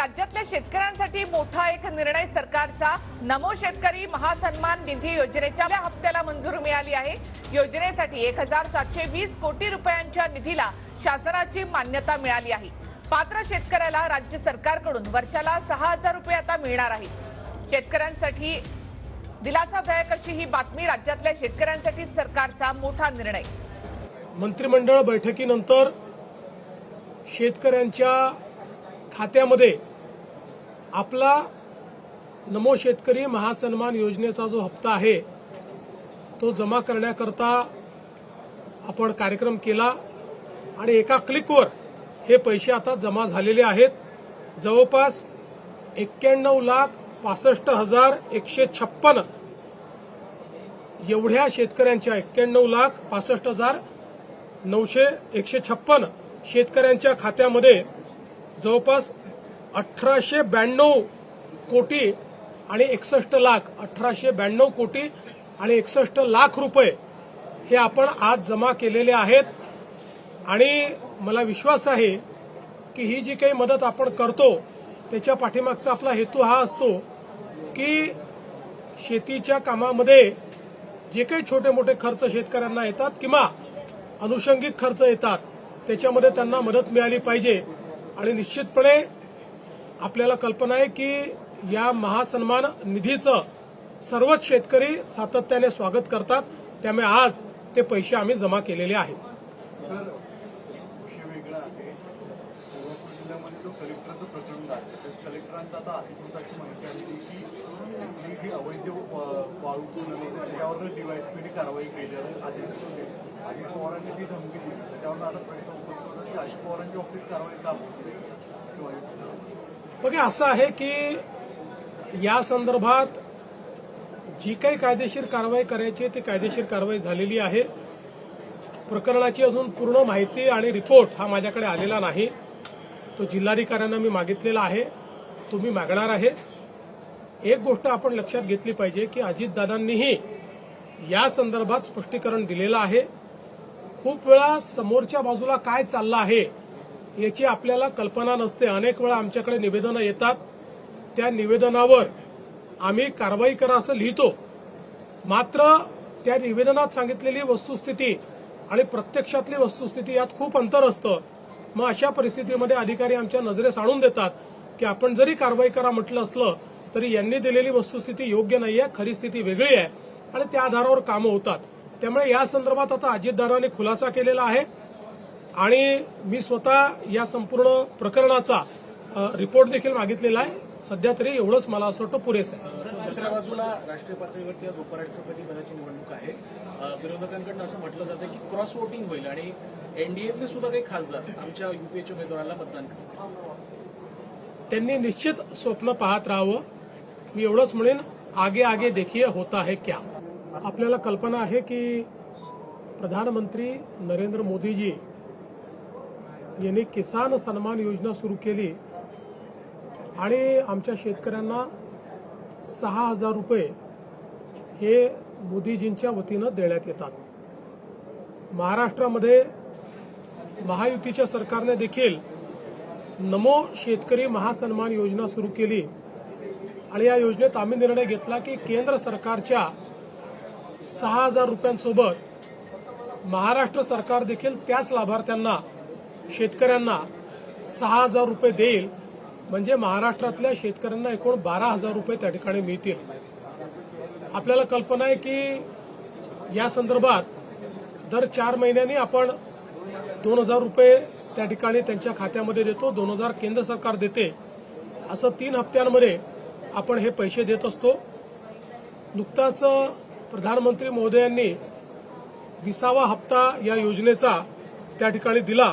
राज्यातल्या शेतकऱ्यांसाठी मोठा एक निर्णय सरकारचा. नमो शेतकरी महासन्मान निधी योजनेच्या हप्त्याला मंजुरी मिळाली आहे. योजनेसाठी एक हजार सातशे वीस कोटी रुपयांच्या निधीला शासनाची मान्यता मिळाली आहे. पात्र शेतकऱ्याला राज्य सरकारकडून वर्षाला सहा हजार रुपये आता मिळणार आहे. शेतकऱ्यांसाठी दिलासादायक अशी ही बातमी राज्यातल्या शेतकऱ्यांसाठी सरकारचा मोठा निर्णय. मंत्रिमंडळ बैठकीनंतर शेतकऱ्यांच्या खात्यामध्ये आपला नमो शेतकरी महासन्मान योजनेचा जो हप्ता आहे तो जमा करण्याकरता आपण कार्यक्रम केला आणि एका क्लिकवर हे पैसे आता जमा झालेले आहेत. जवळपास एक्क्याण्णव लाख पासष्ट हजार एकशे छप्पन एवढ्या शेतकऱ्यांच्या एक्क्याण्णव लाख पासष्ट हजार नऊशे एकशे छप्पन शेतकऱ्यांच्या खात्यामध्ये जवळपास अठराशे ब्याण्णव कोटी आणि एकसष्ट लाख अठराशे ब्याण्णव कोटी आणि एकसष्ट लाख रुपये हे आपण आज जमा केलेले आहेत. आणि मला विश्वास आहे की ही जी काही मदत आपण करतो त्याच्या पाठीमागचा आपला हेतू हा असतो की शेतीच्या कामामध्ये जे काही छोटे मोठे खर्च शेतकऱ्यांना येतात किंवा अनुषंगिक खर्च येतात त्याच्यामध्ये त्यांना मदत मिळाली पाहिजे. आणि निश्चितपणे आपल्याला कल्पना आहे की या महासन्मान निधीचं सर्वच शेतकरी सातत्याने स्वागत करतात. त्यामुळे आज ते पैसे आम्ही जमा केलेले आहेत. बघा असं आहे की या संदर्भात जी काही कायदेशीर कारवाई करायची आहे ती कायदेशीर कारवाई झालेली आहे. प्रकरणाची अजून पूर्ण माहिती आणि रिपोर्ट हा माझ्याकडे आलेला नाही. तो जिल्हाधिकाऱ्यांना मी मागितलेला आहे. तुम्ही मागणार आहे. एक गोष्ट आपण लक्षात घेतली पाहिजे की अजितदादांनीही या संदर्भात स्पष्टीकरण दिलेलं आहे. खूप वेळा समोरच्या बाजूला काय चाललं आहे याची आपल्याला कल्पना नसते. अनेक वेळा आमच्याकडे निवेदनं येतात. त्या निवेदनावर आम्ही कारवाई करा असं लिहितो. मात्र त्या निवेदनात सांगितलेली वस्तुस्थिती आणि प्रत्यक्षातली वस्तुस्थिती यात खूप अंतर असतं. मग अशा परिस्थितीमध्ये अधिकारी आमच्या नजरेस आणून देतात की आपण जरी कारवाई करा म्हटलं असलं तरी यांनी दिलेली वस्तुस्थिती योग्य नाही आहे खरी स्थिती वेगळी आहे आणि त्या आधारावर कामं होतात. त्यामुळे या संदर्भात आता अजितदारांनी खुलासा केलेला आहे. आणि मी स्वतः या संपूर्ण प्रकरणाचा रिपोर्ट देखील मागितलेला आहे. सध्या तरी एवढंच मला असं वाटतं पुरेसं आहे. दुसऱ्या बाजूला राष्ट्रीय पातळीवरती आज उपराष्ट्रपती पदाची निवडणूक आहे. विरोधकांकडून असं म्हटलं जातं की क्रॉस वोटिंग होईल आणि एनडीएतले सुद्धा काही खासदार आमच्या युपीएच्या उमेदवाराला मतदान त्यांनी निश्चित स्वप्न पाहत राहावं. मी एवढंच म्हणेन आगे आगे देखिए होता है क्या. आपल्याला कल्पना आहे की प्रधानमंत्री नरेंद्र मोदीजी यांनी किसान सन्मान योजना सुरू केली आणि आमच्या शेतकऱ्यांना सहा हजार रुपये हे मोदीजींच्या वतीनं देण्यात येतात. महाराष्ट्रामध्ये महायुतीच्या सरकारने देखील नमो शेतकरी महासन्मान योजना सुरू केली आणि या योजनेत आम्ही निर्णय घेतला की केंद्र सरकारच्या सहा हजार रुपयांसोबत महाराष्ट्र सरकार देखील त्याच लाभार्थ्यांना शेतकऱ्यांना सहा हजार रुपये देईल. म्हणजे महाराष्ट्रातल्या शेतकऱ्यांना एकूण बारा हजार रुपये त्या ठिकाणी मिळतील. आपल्याला कल्पना आहे की या संदर्भात दर चार महिन्यांनी आपण दोन हजार रुपये त्या ठिकाणी त्यांच्या खात्यामध्ये देतो दोन हजार केंद्र सरकार देते. असं तीन हप्त्यांमध्ये आपण हे पैसे देत असतो. नुकताच प्रधानमंत्री महोदयांनी विसावा हप्ता या योजनेचा त्या ठिकाणी दिला.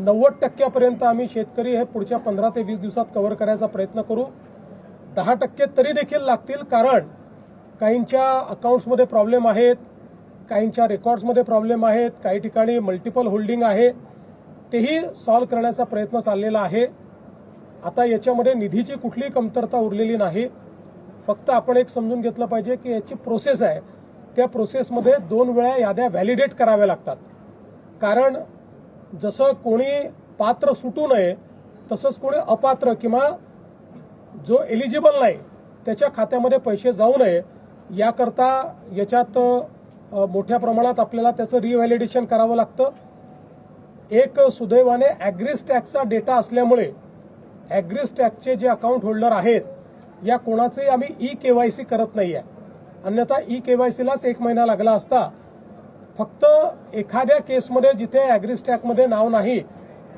नव्वद टक्क्यापर्यंत आम्ही शेतकरी हे पुढच्या पंधरा ते वीस दिवसात कव्हर करायचा प्रयत्न करू. दहा टक्के तरी देखील लागतील कारण काहींच्या अकाउंट्समध्ये प्रॉब्लेम आहेत काहींच्या रेकॉर्ड्समध्ये प्रॉब्लेम आहेत काही ठिकाणी मल्टिपल होल्डिंग आहे. तेही सॉल्व्ह करण्याचा प्रयत्न चाललेला आहे. आता याच्यामध्ये निधीची कुठलीही कमतरता उरलेली नाही. फक्त आपण एक समजून घेतलं पाहिजे की याची प्रोसेस आहे. त्या प्रोसेसमध्ये दोन वेळा याद्या व्हॅलिडेट कराव्या लागतात. कारण जसं कोणी पात्र सुटू नये तसंच कोणी अपात्र किंवा जो एलिजिबल नाही त्याच्या खात्यामध्ये पैसे जाऊ नये याकरता याच्यात मोठ्या प्रमाणात आपल्याला त्याचं रिव्हॅलिडेशन करावं लागतं. एक सुदैवाने ॲग्रीस टॅक्सचा डेटा असल्यामुळे ॲग्रीस टॅक्सचे जे अकाउंट होल्डर आहेत या कोणाचंही आम्ही ई केवायसी करत नाही आहे अन्यथा ई केवायसीलाच एक महिना लागला असता फक्त एखाद्या केसमध्ये जिथे ॲग्रीस नाव नाही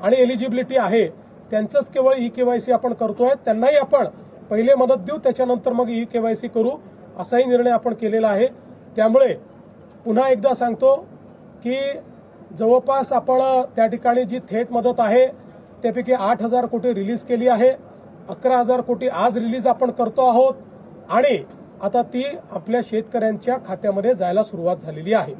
आणि एलिजिबिलिटी आहे त्यांचंच केवळ ई केवायसी आपण करतोय. त्यांनाही आपण पहिले मदत देऊ त्याच्यानंतर मग ई केवायसी करू असाही निर्णय आपण केलेला आहे. त्यामुळे पुन्हा एकदा सांगतो की जवळपास आपण त्या ठिकाणी जी थेट मदत आहे त्यापैकी आठ हजार कोटी रिलीज केली आहे. अकरा हजार कोटी आज रिलीज आपण करतो आहोत. आणि आता ती आपल्या शेतकऱ्यांच्या खात्यामध्ये जायला सुरुवात झालेली आहे.